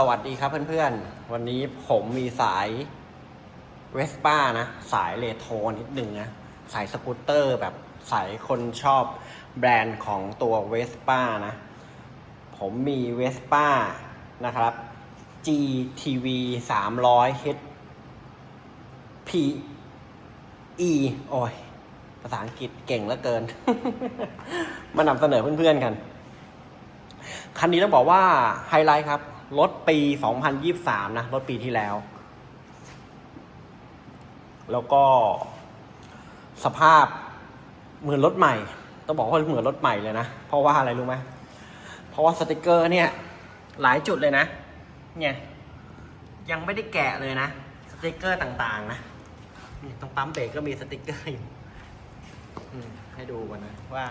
สวัสดีครับเพื่อนๆ วันนี้ผมมีสายเวสป้านะ สายเลโทรนิดหนึ่งนะ สายสกูตเตอร์แบบสายคนชอบแบรนด์ของตัวเวสป้านะ ผมมีเวสป้านะครับ GTV 300 H P E โอ้ย ภาษาอังกฤษเก่งเหลือเกิน มานำเสนอเพื่อนๆกัน คันนี้ต้องบอกว่าไฮไลท์ครับ รถปี 2023 นะ รถปีที่แล้ว แล้วก็สภาพเหมือนรถใหม่ ต้องบอกว่าเหมือนรถใหม่เลยนะ เพราะว่าอะไรรู้ไหมเพราะว่าสติกเกอร์เนี่ย หลายจุดเลยนะ เนี่ย ยังไม่ได้แกะเลยนะ สติกเกอร์ต่างๆ นะนี่ตรงปั๊มเบรกก็มีสติกเกอร์อยู่ให้ดูกันนะว่า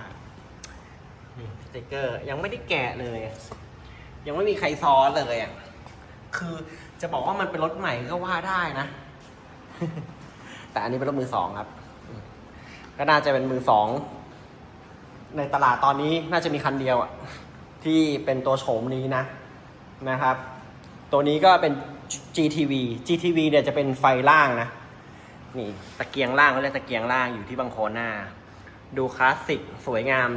สติกเกอร์ยังไม่ได้แกะเลย ยังไม่มีใครซ้อนเลยอะ คือจะบอกว่ามันเป็นรถใหม่ก็ว่าได้นะ แต่อันนี้เป็นรถมือสองครับ ก็น่าจะเป็นมือสอง ในตลาดตอนนี้น่าจะมีคันเดียวอะ ที่เป็นตัวโฉมนี้นะนะครับ ตัวนี้ก็เป็น GTV GTV เนี่ยจะเป็นไฟล่างนะ นี่ตะเกียงล่างเขาเรียกตะเกียงล่างอยู่ที่บังโคนหน้า ดูคลาสสิกสวยงาม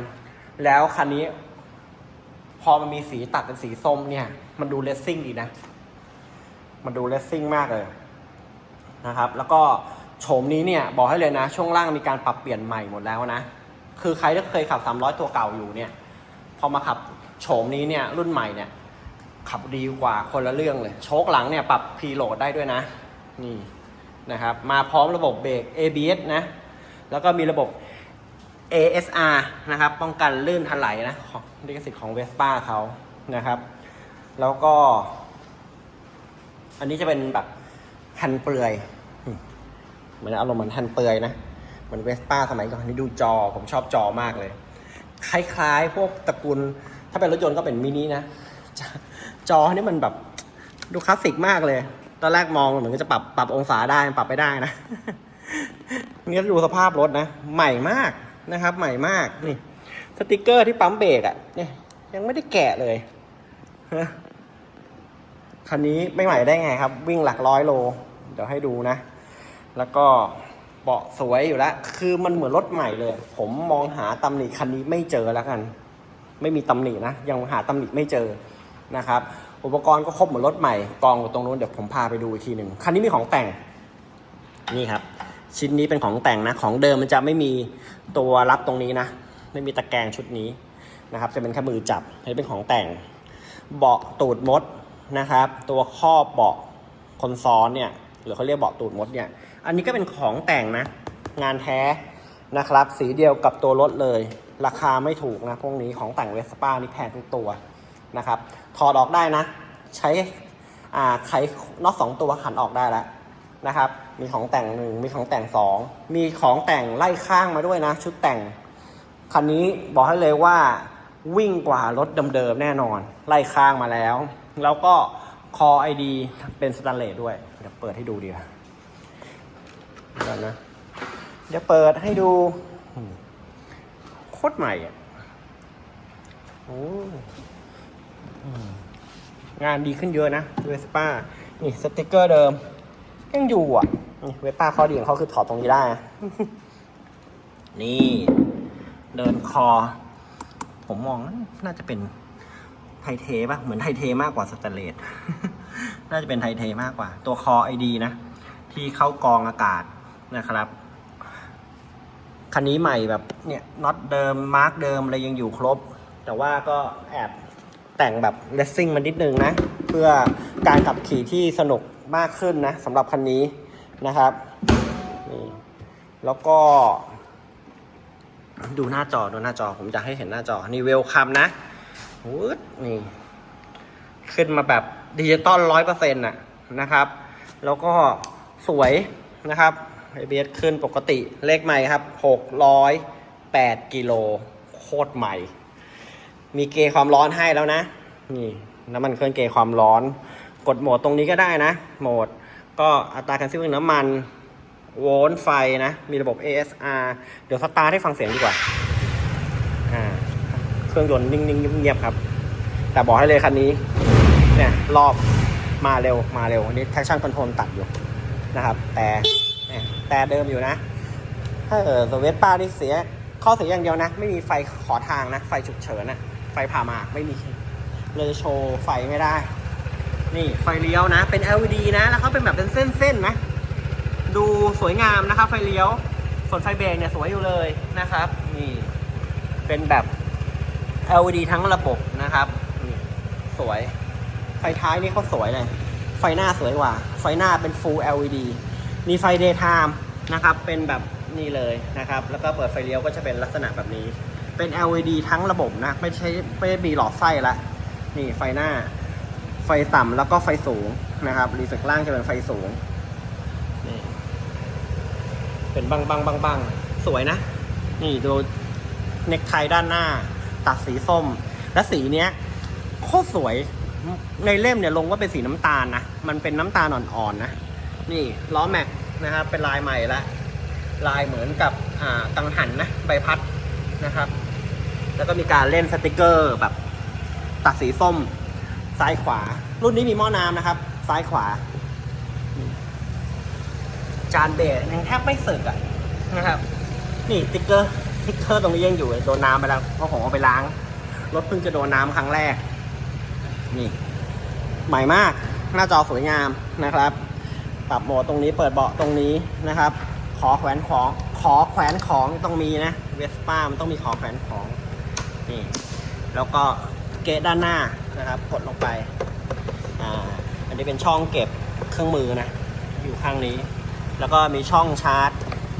แล้วคันนี้ พอมันมีสีตัดเป็นสีส้มเนี่ย มันดูเลสซิ่งดีนะ มันดูเลสซิ่งมากเลยนะครับ แล้วก็โฉมนี้เนี่ย บอกให้เลยนะ ช่วงล่างมีการปรับเปลี่ยนใหม่หมดแล้วนะ คือใครที่เคยขับ 300 ตัวเก่าอยู่เนี่ย พอมาขับโฉมนี้เนี่ย รุ่นใหม่เนี่ย ขับดีกว่าคนละเรื่องเลย โชคหลังเนี่ยปรับพีโหลดได้ด้วยนะ นี่นะครับ มาพร้อมระบบเบรก ABS นะ แล้วก็มีระบบ ASR นะครับ ป้องกันลื่นถลายนะของลิขสิทธิ์ของเวสป้าเขานะครับ แล้วก็ อันนี้จะเป็นแบบแผ่นเปลือยเหมือนอารมณ์เหมือนแผ่นเปลือยนะเหมือนเวสป้าสมัยก่อนนี่ดูจอผมชอบจอมากเลย คล้ายๆ พวกตระกูล ถ้าเป็นรถยนต์ก็เป็นมินินะจจอนี่มันแบบดูคลาสสิกมากเลย ตอนแรกมองเหมือนก็จะปรับปรับองศาได้ปรับไปได้นะนี่ดูสภาพรถนะ ใหม่มาก นะครับ ใหม่มากนี่สติกเกอร์ที่ปั๊มเบรกอะ่ะเนี่ยยังไม่ได้แกะเลยคันนี้ไม่ใหม่ได้ไงครับ วิ่งหลักร้อยโล เดี๋ยวให้ดูนะ แล้วก็เบาะสวยอยู่แล้ว คือมันเหมือนรถใหม่เลย ผมมองหาตำหนิคันนี้ไม่เจอแล้วกัน ไม่มีตำหนินะ ยังหาตำหนิไม่เจอนะครับ อุปกรณ์ก็ครบเหมือนรถใหม่ กองอยู่ตรงนู้นเดี๋ยวผมพาไปดูอีกทีหนึ่งคันนี้มีของแต่ง นี่ครับ ชิ้นนี้เป็นของแต่งนะ ของเดิมมันจะไม่มีตัวรับตรงนี้นะ ไม่มีตะแกรงชุดนี้นะครับ จะเป็นแค่มือจับอันนี้เป็นของแต่ง เบาะตูดมดนะครับ ตัวครอบเบาะคนซ้อนเนี่ย หรือเขาเรียกเบาะตูดมดเนี่ย อันนี้ก็เป็นของแต่งนะ งานแท้นะครับ สีเดียวกับตัวรถเลย ราคาไม่ถูกนะ พวกนี้ของแต่งเวสป้านี่แพงทุกตัวนะครับ ถอดออกได้นะ ใช้อ่าไขน็อตสองตัวขันออกได้แล้วนะครับ มีของแต่งหนึ่งมีของแต่งสองมีของแต่งไล่ข้างมาด้วยนะ ชุดแต่งคันนี้บอกให้เลยว่าวิ่งกว่ารถเดิมๆแน่นอน ไล่ข้างมาแล้ว แล้วก็คอไอดีเป็นสแตนเลสด้วย เดี๋ยวเปิดให้ดูดีกว่าเดี๋ยวนะเดี๋ยวเปิดให้ดูโคตรใหม่อะโอ้งานดีขึ้นเยอะนะเวสป้านี่สติกเกอร์เดิมยังอยู่อะ เวป้าข้อดีของเขาคือถอดตรงนี้ได้ นี่ เดินคอ ผมมองน่าจะเป็นไทเทป่ะ เหมือนไทเทมากกว่าสแตนเลส น่าจะเป็นไทเทมากกว่า ตัวคอไอดีนะ ที่เข้ากองอากาศนะครับ คันนี้ใหม่แบบเนี่ยน็อตเดิม มาร์กเดิมอะไรยังอยู่ครบ แต่ว่าก็แอบแต่งแบบเลสซิ่งมันนิดนึงนะ เพื่อการขับขี่ที่สนุกมากขึ้นนะสำหรับคันนี้ นะครับนี่แล้วก็ ดูหน้าจอดูหน้าจอผมจะให้เห็นหน้าจอนี่เวลคัมนะวูดนี่ ขึ้นมาแบบดิจิตอลร้อยเปอร์เซ็นต์ะนะครับ แล้วก็สวยนะครับไอเบสขึ้นปกติเลขใหม่ครับหกร้อยแปดกิโลโคตรใหม่ มีเกย์ความร้อนให้แล้วนะ นี่น้ำมันเครื่องเกย์ความร้อน กดโหมดตรงนี้ก็ได้นะ โหมด ก็อัตราการซื้อน้ำมัน โวลต์ไฟนะ มีระบบ ASR เดี๋ยวสตาร์ทให้ฟังเสียงดีกว่า อ่า เครื่องยนต์นิ่งๆเงียบๆครับ แต่บอกให้เลยคันนี้ เนี่ยรอบมาเร็วมาเร็วอันนี้ traction control ตัดอยู่นะครับ แต่เนี่ยแต่เดิมอยู่นะ ถ้าเออตัวเวสป้านี่เสีย ข้อเสียอย่างเดียวนะ ไม่มีไฟขอทางนะ ไฟฉุกเฉินนะไฟผ่าหมากไม่มี เลยโชว์ไฟไม่ได้ นี่ไฟเลี้ยวนะ เป็น LED นะ แล้วเขาเป็นแบบเป็นเส้นๆนะ ดูสวยงามนะครับไฟเลี้ยว ส่วนไฟเบรกเนี่ยสวยอยู่เลยนะครับ นี่ เป็นแบบ LED ทั้งระบบนะครับ นี่สวย ไฟท้ายนี่เขาสวยเลย ไฟหน้าสวยกว่า ไฟหน้าเป็น Full LED มีไฟ Daytime นะครับ เป็นแบบนี่เลยนะครับ แล้วก็เปิดไฟเลี้ยวก็จะเป็นลักษณะแบบนี้ เป็น LED ทั้งระบบนะ ไม่ใช่ไม่ได้มีหลอดไฟละ นี่ไฟหน้า ไฟต่ำแล้วก็ไฟสูงนะครับรีเฟกล่างจะเป็นไฟสูงนี่เป็นบังบังบังบังสวยนะ นี่ดูเน็กไทด้านหน้า ตัดสีส้ม และสีเนี้ยโคตรสวยในเล่มเนี่ยลงว่าเป็นสีน้ำตาลนะ มันเป็นน้ำตาลอ่อนๆนะนี่ล้อแม็กนะครับเป็นลายใหม่ละลายเหมือนกับอ่ากังหันนะใบพัดนะครับ แล้วก็มีการเล่นสติกเกอร์แบบตัดสีส้ม ซ้ายขวา รุ่นนี้มีหม้อน้ำนะครับ ซ้ายขวา จานเบสยังแทบไม่สึกอะนะครับ นี่ติ๊กเกอร์ติ๊กเกอร์ตรงนี้ยังอยู่โดนน้ำไปแล้วเพราะผมเอาไปล้างรถเพิ่งจะโดนน้ำครั้งแรก นี่ ใหม่มาก หน้าจอสวยงามนะครับ ปรับโหมดตรงนี้เปิดเบาะตรงนี้นะครับ ขอแขวนของ ขอแขวนของต้องมีนะเวสป้ามันต้องมีขอแขวนของนี่แล้วก็เกะด้านหน้า นะครับกดลงไปอ่าอันนี้เป็นช่องเก็บเครื่องมือนะ อยู่ข้างนี้ แล้วก็มีช่องชาร์จ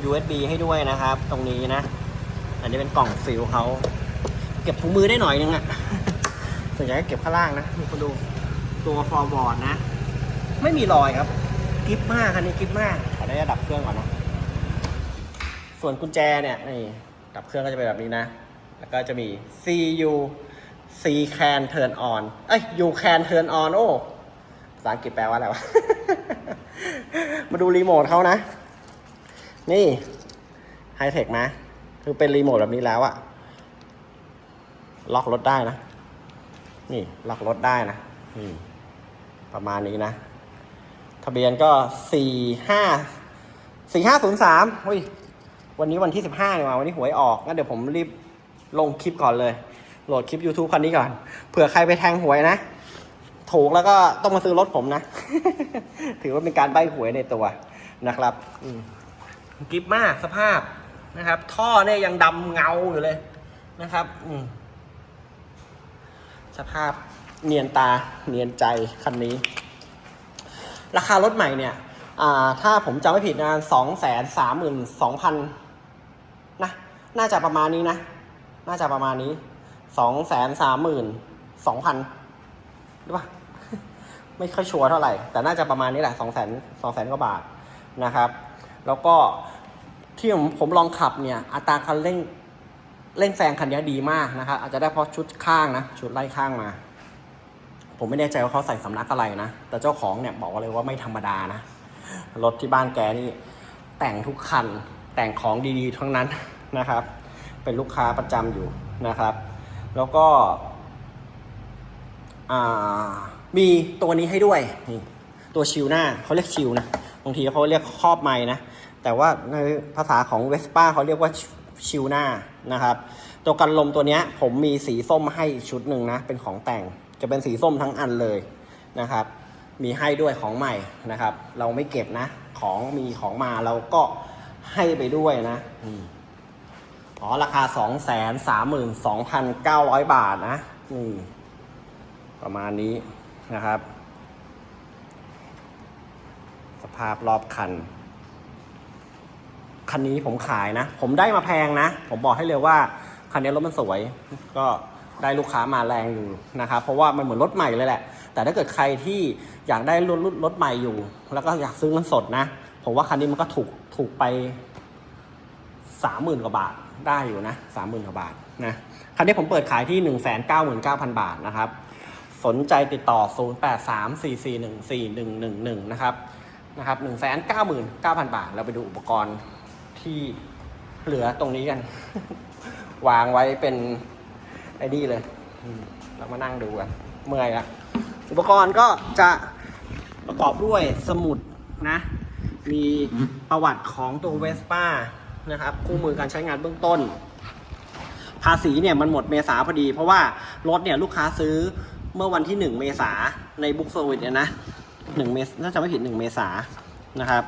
USB ให้ด้วยนะครับ ตรงนี้นะ อันนี้เป็นกล่องฟิลเขาเก็บถุงมือได้หน่อยนึงอะส่วนใหญ่ก็เก็บข้างล่างนะมีคนดูตัวฟอร์บอร์ดนะ ไม่มีรอยครับกิฟมากคันนี้กิฟมากขอได้ดับเครื่องก่อนนะส่วนกุญแจเนี่ยนี่ดับเครื่องก็จะเป็นแบบนี้นะ แล้วก็จะมี CU C can turn on เอ้ย U can turn on โอ้ภาษาอังกฤษแปลว่าอะไรวะ มาดูรีโมทเขานะ นี่ไฮเทคนะคือเป็นรีโมทแบบนี้แล้วอะล็อกรถได้นะ นี่ล็อกรถได้นะนี่ประมาณนี้นะ ทะเบียนก็สี่ห้าสี่ห้าศูนย์สามวันนี้วันที่สิบห้าเนี่ยวันนี้หวยออกงั้นเดี๋ยวผมรีบลงคลิปก่อนเลย โหลดคลิป YouTube คันนี้ก่อน เผื่อใครไปแทงหวยนะ ถูกแล้วก็ต้องมาซื้อรถผมนะ ถือว่าเป็นการใบหวยในตัวนะครับกิฟมากสภาพนะครับ ท่อเนี่ยยังดำเงาอยู่เลยนะครับสภาพเนียนตาเนียนใจคันนี้ ราคารถใหม่เนี่ยถ้าผมจำไม่ผิดนะสองแสนสามหมื่นสองพันนะ น่าจะประมาณนี้นะ น่าจะประมาณนี้ สองแสนสามหมื่นสองพันหรือเปล่าไม่ค่อยชัวร์เท่าไหร่ แต่น่าจะประมาณนี้แหละสองแสนสองแสนกว่าบาทนะครับ แล้วก็ที่ผมผมลองขับเนี่ยอัตราคันเร่งเร่งแซงคันนี้ดีมากนะครับ อาจจะได้เพราะชุดข้างนะ ชุดไล่ข้างมา ผมไม่แน่ใจว่าเขาใส่สำนักอะไรนะ แต่เจ้าของเนี่ยบอกเลยว่าไม่ธรรมดานะ รถที่บ้านแกนี่แต่งทุกคันแต่งของดีๆ ทั้งนั้นนะครับ เป็นลูกค้าประจำอยู่นะครับ แล้วก็มีตัวนี้ให้ด้วยนี่ตัวชิลหน้าเขาเรียกชิลนะบางทีเขาเรียกครอบไม้นะ แต่ว่าในภาษาของเวสป้าเขาเรียกว่าชิลหน้านะครับ ตัวกันลมตัวนี้ผมมีสีส้มให้ชุดหนึ่งนะ เป็นของแต่งจะเป็นสีส้มทั้งอันเลยนะครับ มีให้ด้วยของใหม่นะครับ เราไม่เก็บนะ ของมีของมาเราก็ให้ไปด้วยนะ อ๋อ ราคา 2 3 2 9 0 0 บาทนะ นี่ ประมาณนี้นะครับ สภาพรอบคัน คันนี้ผมขายนะ ผมได้มาแพงนะ ผมบอกให้เลยว่า คันนี้รถมันสวย ก็ได้ลูกค้ามาแรงอยู่นะครับ เพราะว่ามันเหมือนรถใหม่เลยแหละ แต่ถ้าเกิดใครที่อยากได้รถรถรถใหม่อยู่ แล้วก็อยากซื้อเงินสดนะ ผมว่าคันนี้มันก็ถูกถูกไปสามหมื่นกว่าบาท ได้อยู่นะสามหมื่นกว่าบาทนะคันนี้ผมเปิดขายที่หนึ่งแสนเก้าหมื่นเก้าพันบาทนะครับ สนใจติดต่อ0 8 3 4 4 1 4 1 1 1นะครับนะครับ1 9 9 0 0 0บาท เราไปดูอุปกรณ์ที่เหลือตรงนี้กัน วางไว้เป็นไอ้นี่เลย เรามานั่งดูกันเมื่อยละอุปกรณ์ก็จะประกอบด้วยสมุดนะ มีประวัติของตัวเวสป้า นะครับ คู่มือการใช้งานเบื้องต้น ภาษีเนี่ยมันหมดเมษาพอดี เพราะว่ารถเนี่ยลูกค้าซื้อเมื่อวันที่ 1 เมษาในบุ๊กเซวิสเนี่ยนะ1เมษน่าจะไม่ผิด1เมษานะครับ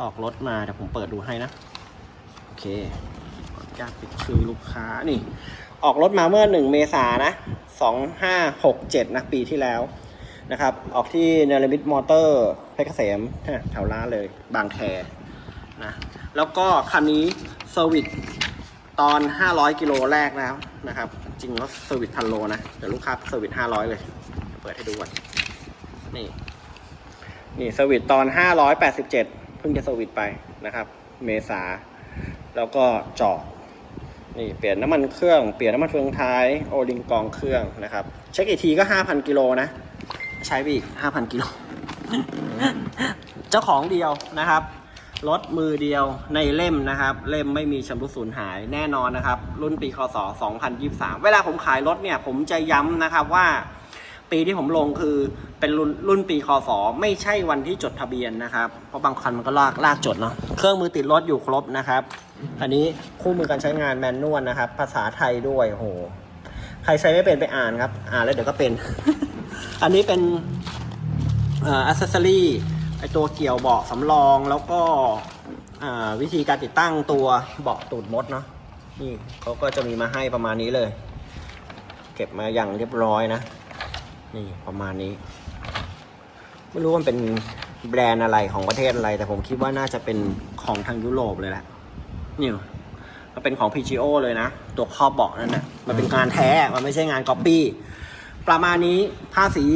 ออกรถมาเดี๋ยวผมเปิดดูให้นะ โอเคขออนุญาตปิดชื่อลูกค้านี่ ออกรถมาเมื่อ1เมษานะ2567นะปีที่แล้วนะครับ ออกที่เนลมิดมอเตอร์เพชรเกษมแถวร้านเลยบางแคนะ แล้วก็คันนี้เซอร์วิสตอน 500 กิโลแรกแล้วนะครับ จริงแล้วเซอร์วิสพันโลนะ เดี๋ยวลูกค้าเซอร์วิส500 เลย เปิดให้ดูก่อน นี่ นี่เซอร์วิสตอน 587 เพิ่งจะเซอร์วิสไปนะครับ เมษา แล้วก็จอดนี่เปลี่ยนน้ำมันเครื่อง เปลี่ยนน้ำมันเฟืองท้าย โอลิงกองเครื่องนะครับ เช็คอีกทีก็ 5,000 กิโลนะ ใช้ไปอีก 5,000 กิโล เจ้าของเดียวนะครับ รถมือเดียวในเล่มนะครับ เล่มไม่มีชำรุดสูญหายแน่นอนนะครับ รุ่นปีคศ 2023 เวลาผมขายรถเนี่ย ผมจะย้ำนะครับว่า ปีที่ผมลงคือเป็นรุ่นรุ่นปีคศ ไม่ใช่วันที่จดทะเบียนนะครับ เพราะบางคันมันก็ลากลากจดเนาะเครื่องมือติดรถอยู่ครบนะครับ อันนี้คู่มือการใช้งานแมนนวลนะครับ ภาษาไทยด้วยโหใครใช้ไม่เป็นไปอ่านครับ อ่านแล้วเดี๋ยวก็เป็น อันนี้เป็นอ่อ accessory ไอ ตัวเกี่ยวเบาะสำรองแล้วก็วิธีการติดตั้งตัวเบาะตูดมดเนาะนี่เขาก็จะมีมาให้ประมาณนี้เลย เก็บมาอย่างเรียบร้อยนะ นี่ประมาณนี้ ไม่รู้ว่ามันเป็นแบรนด์อะไรของประเทศอะไร แต่ผมคิดว่าน่าจะเป็นของทางยุโรปเลยแหละนี่มันเป็นของ PGO เลยนะ ตัวครอบเบาะนั่นนะมันเป็นงานแท้ มันไม่ใช่งานก๊อปปี้ประมาณนี้ภาษี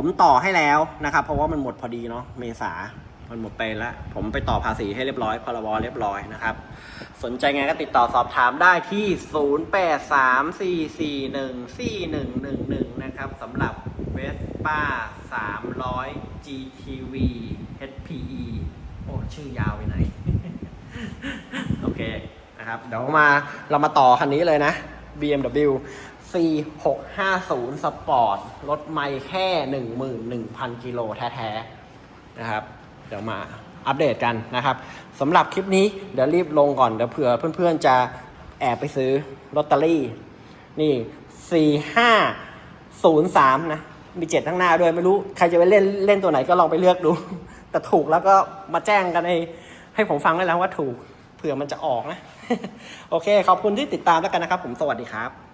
ผมต่อให้แล้วนะครับ เพราะว่ามันหมดพอดีเนาะเมษา มันหมดไปแล้ว ผมไปต่อภาษีให้เรียบร้อยพรบเรียบร้อยนะครับ สนใจไงก็ติดต่อสอบถามได้ที่ 0834414111 นะครับสำหรับ Vespa 300 GTV HPE โอ้ ชื่อยาวไปไหน โอเคนะครับ เดี๋ยวมาเรามาต่อคันนี้เลยนะ BMW C650 Sport รถไม่แค่ 11,000 กิโลแท้ๆ นะครับ เดี๋ยวมาอัปเดตกันนะครับสำหรับคลิปนี้เดี๋ยวรีบลงก่อน เดี๋ยวเผื่อเพื่อนๆจะแอบไปซื้อลอตเตอรี่ นี่ 4503 นะ มีเจ็ดทั้างหน้าด้วยไม่รู้ ใครจะไปเล่นเล่นตัวไหนก็ลองไปเลือกดู แต่ถูกแล้วก็มาแจ้งกันให้ให้ผมฟังได้แล้วว่าถูกเผื่อมันจะออกนะ โอเค ขอบคุณที่ติดตามแล้วกันนะครับ ผมสวัสดีครับ